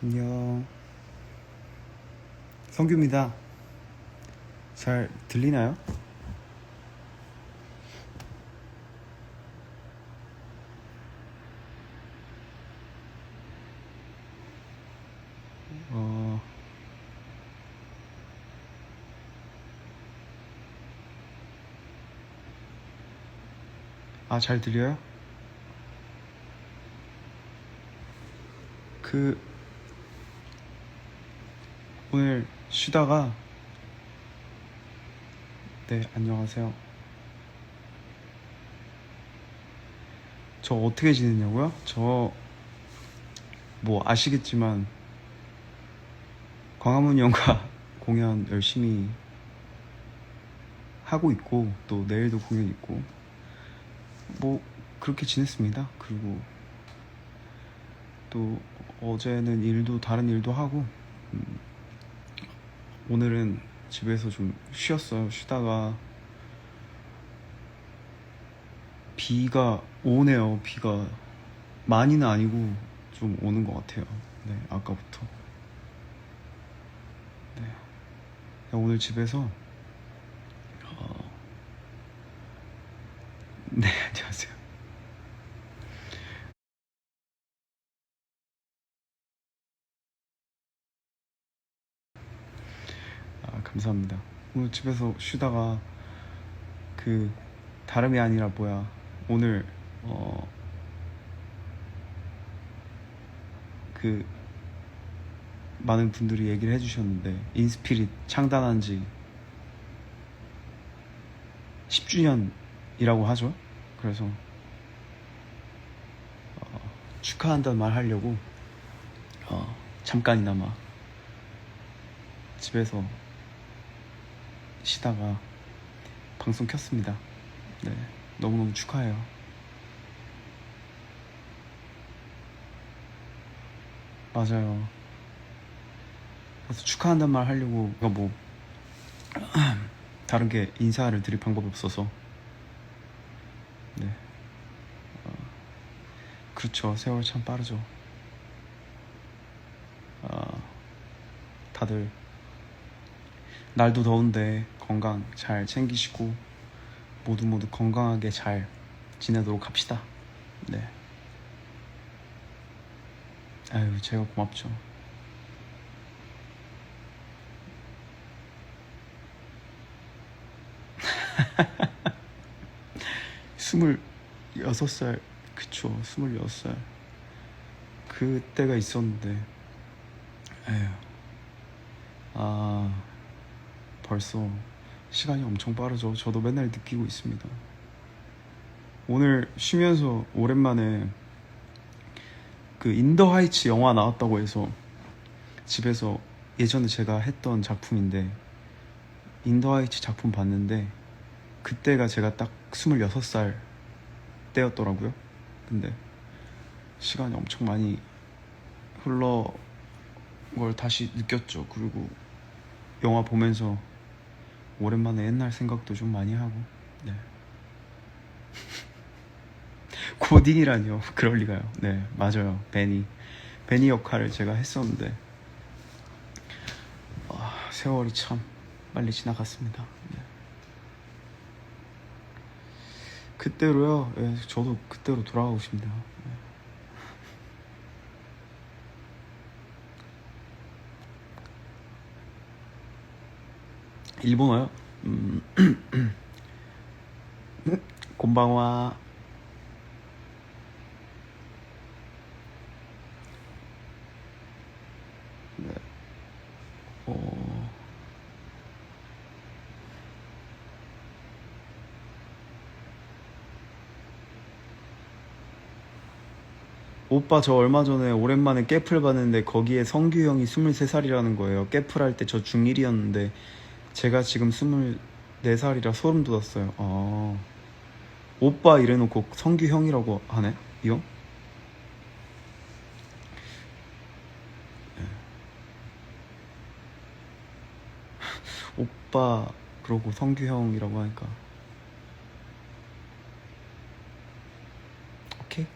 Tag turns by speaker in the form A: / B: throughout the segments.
A: 안녕. 성규입니다. 잘 들리나요? 어, 아, 잘 들려요? 그, 오늘 쉬다가, 네, 안녕하세요. 저 어떻게 지냈냐고요? 저, 뭐, 아시겠지만, 광화문 연가 공연 열심히 하고 있고, 또 내일도 공연 있고, 뭐, 그렇게 지냈습니다. 그리고, 또, 어제는 일도, 다른 일도 하고, 음, 오늘은 집에서 좀 쉬었어요. 쉬다가 비가 오네요. 비가 많이는 아니고 좀 오는 것 같아요. 네, 아까부터. 네. 오늘 집에서 어... 네, 안녕하세요. 감사합니다. 오늘 집에서 쉬다가 그 다름이 아니라 뭐야 오늘 어 그 많은 분들이 얘기를 해주셨는데 인스피릿 창단한 지 10주년이라고 하죠. 그래서 어, 축하한다는 말 하려고 어, 잠깐이나마 집에서 쉬다가 방송 켰습니다. 네, 너무너무 축하해요. 맞아요. 그래서 축하한다는 말 하려고 이거 뭐 다른 게 인사를 드릴 방법이 없어서 네, 어, 그렇죠. 세월 참 빠르죠. 어, 다들 날도 더운데 건강 잘 챙기시고 모두 모두 건강하게 잘 지내도록 합시다. 네. 아유, 제가 고맙죠. 스물 여섯 살, 그쵸, 스물 여섯 살. 그때가 있었는데, 에휴. 아, 벌써 시간이 엄청 빠르죠. 저도 맨날 느끼고 있습니다. 오늘 쉬면서 오랜만에 그 인더 하이츠 영화 나왔다고 해서 집에서 예전에 제가 했던 작품인데 인더 하이츠 작품 봤는데 그때가 제가 딱 26살 때였더라고요. 근데 시간이 엄청 많이 흘러 걸 다시 느꼈죠. 그리고 영화 보면서 오랜만에 옛날 생각도 좀 많이 하고 네. 고딩이라니요 그럴 리가요. 네 맞아요. 베니. 베니 역할을 제가 했었는데. 아, 세월이 참 빨리 지나갔습니다. 네. 그때로요. 예, 저도 그때로 돌아가고 싶네요. 네. 일본어요? 음, 곤방와 네. 어... 오빠 저 얼마 전에 오랜만에 깨플 봤는데 거기에 성규 형이 23살이라는 거예요. 깨플 할때 저 중1이었는데 제가 지금 24살이라 소름 돋았어요. 아, 오빠 이래놓고 성규 형이라고 하네? 이 형? 네. 오빠 그러고 성규 형이라고 하니까 오케이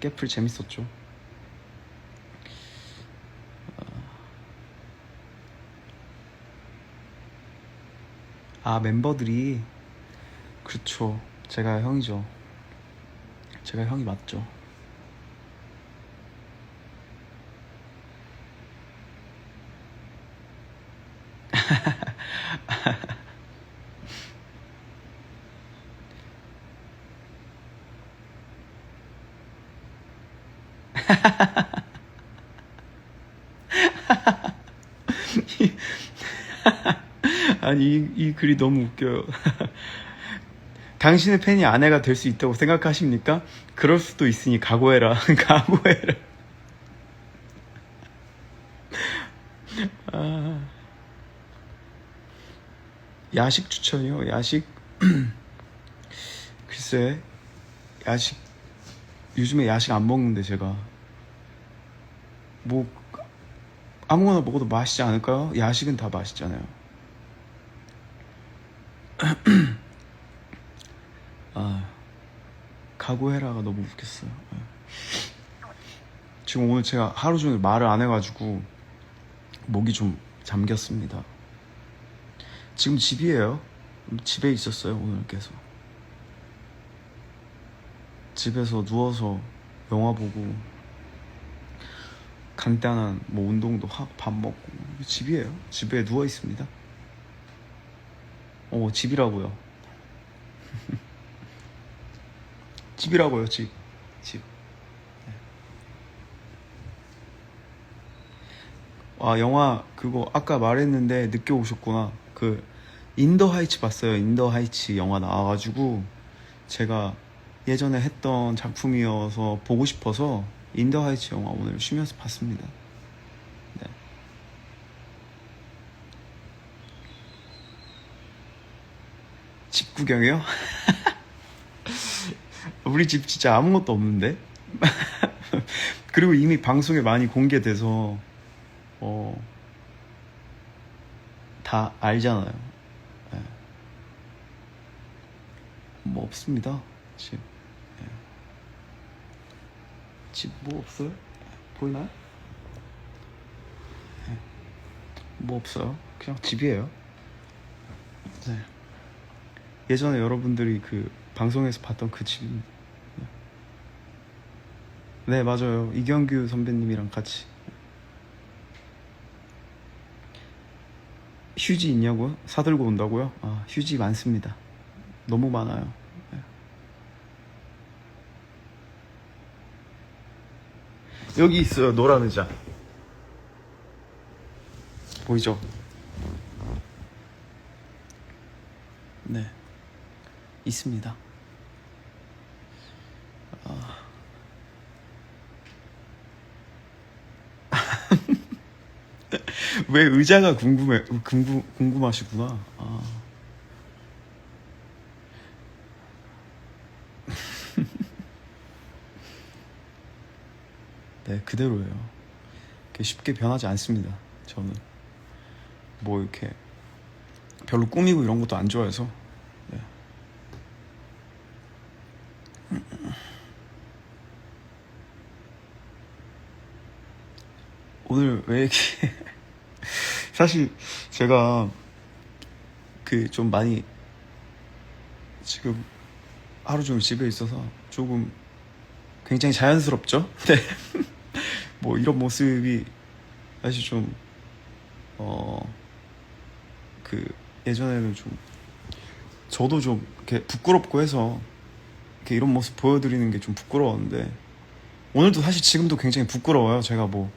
A: 깨플 재밌었죠 아 멤버들이. 그렇죠. 제가 형이죠. 제가 형이 맞죠 아니 이, 이 글이 너무 웃겨요. 당신의 팬이 아내가 될 수 있다고 생각하십니까? 그럴 수도 있으니 각오해라. 각오해라. 아, 야식 추천이요? 야식? 글쎄 야식. 요즘에 야식 안 먹는데 제가. 뭐 아무거나 먹어도 맛있지 않을까요? 야식은 다 맛있잖아요. 아 각오해라가 너무 웃겼어요. 예. 지금 오늘 제가 하루 종일 말을 안 해가지고 목이 좀 잠겼습니다. 지금 집이에요. 집에 있었어요 오늘 계속. 집에서 누워서 영화 보고 간단한 뭐 운동도 하고 밥 먹고 집이에요. 집에 누워 있습니다. 어 집이라고요. 집이라고요 집. 집. 네. 아 영화 그거 아까 말했는데 늦게 오셨구나. 그 인더 하이츠 봤어요. 인더 하이츠 영화 나와가지고 제가 예전에 했던 작품이어서 보고 싶어서 인더 하이츠 영화 오늘 쉬면서 봤습니다. 구경이요? 우리 집 진짜 아무것도 없는데? 그리고 이미 방송에 많이 공개돼서 어, 다 알잖아요. 네. 뭐 없습니다. 집. 집뭐 없어요? 보이나요? 네. 뭐 없어요. 그냥 집이에요. 네. 예전에 여러분들이 그 방송에서 봤던 그. 네. 네, 맞아요. 이경규 선배님이랑 같이. 휴지 있냐고요? 사들고 온다고요? 아, 휴지 많습니다. 너무 많아요. 네. 여기 있어요 노란 의자 보이죠? 네 있습니다 아... 왜 의자가 궁금해 궁금, 궁금하시구나 아. 네, 그대로예요. 쉽게 변하지 않습니다. 저는 뭐 이렇게 별로 꾸미고 이런 것도 안 좋아해서. 오늘 왜 이렇게 사실 제가 그 좀 많이 지금 하루 종일 집에 있어서 조금 굉장히 자연스럽죠? 네. 뭐 이런 모습이 사실 좀 어 그 예전에는 좀 저도 좀 이렇게 부끄럽고 해서 이렇게 이런 모습 보여드리는 게 좀 부끄러웠는데 오늘도 사실 지금도 굉장히 부끄러워요. 제가 뭐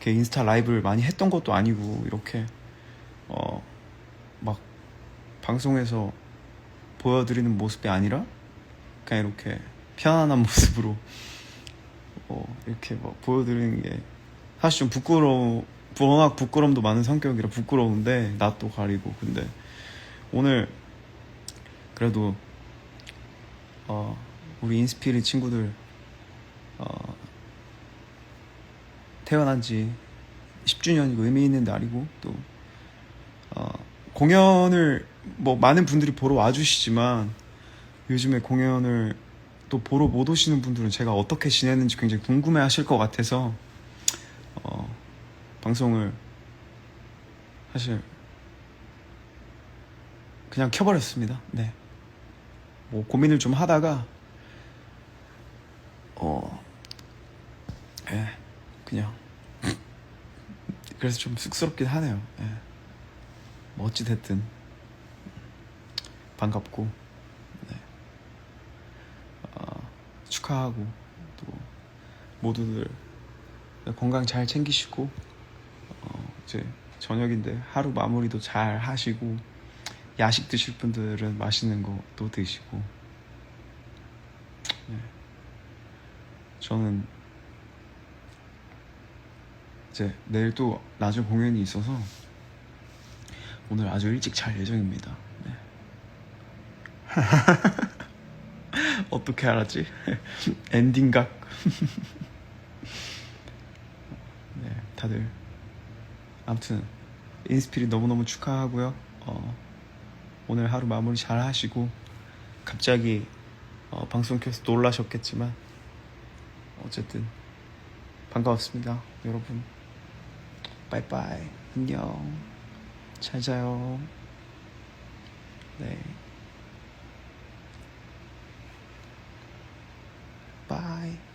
A: 이렇게 인스타 라이브를 많이 했던 것도 아니고 이렇게 어 막 방송에서 보여드리는 모습이 아니라 그냥 이렇게 편안한 모습으로 어, 이렇게 막 보여드리는 게 사실 좀 부끄러워 워낙 부끄럼도 많은 성격이라 부끄러운데 낯도 가리고. 근데 오늘 그래도 어, 우리 인스피릿 친구들 어, 태어난 지 10주년이고 의미 있는 날이고 또 어, 공연을 뭐 많은 분들이 보러 와주시지만 요즘에 공연을 또 보러 못 오시는 분들은 제가 어떻게 지내는지 굉장히 궁금해 하실 것 같아서 어, 방송을 사실 그냥 켜버렸습니다. 네. 뭐 고민을 좀 하다가 어, 예, 그냥 그래서 좀 쑥스럽긴 하네요. 예. 뭐 어찌 됐든 반갑고 네. 어, 축하하고 또 모두들 건강 잘 챙기시고 어, 이제 저녁인데 하루 마무리도 잘 하시고 야식 드실 분들은 맛있는 것도 드시고 네. 저는 이제 내일 또 낮에 공연이 있어서 오늘 아주 일찍 잘 예정입니다. 네. 어떻게 알았지? 엔딩각. 네, 다들 아무튼 인스피릿 너무너무 축하하고요. 어, 오늘 하루 마무리 잘 하시고 갑자기 어, 방송 켜서 놀라셨겠지만 어쨌든 반가웠습니다, 여러분. 빠이빠이. 안녕. 잘 자요. 네. 빠이.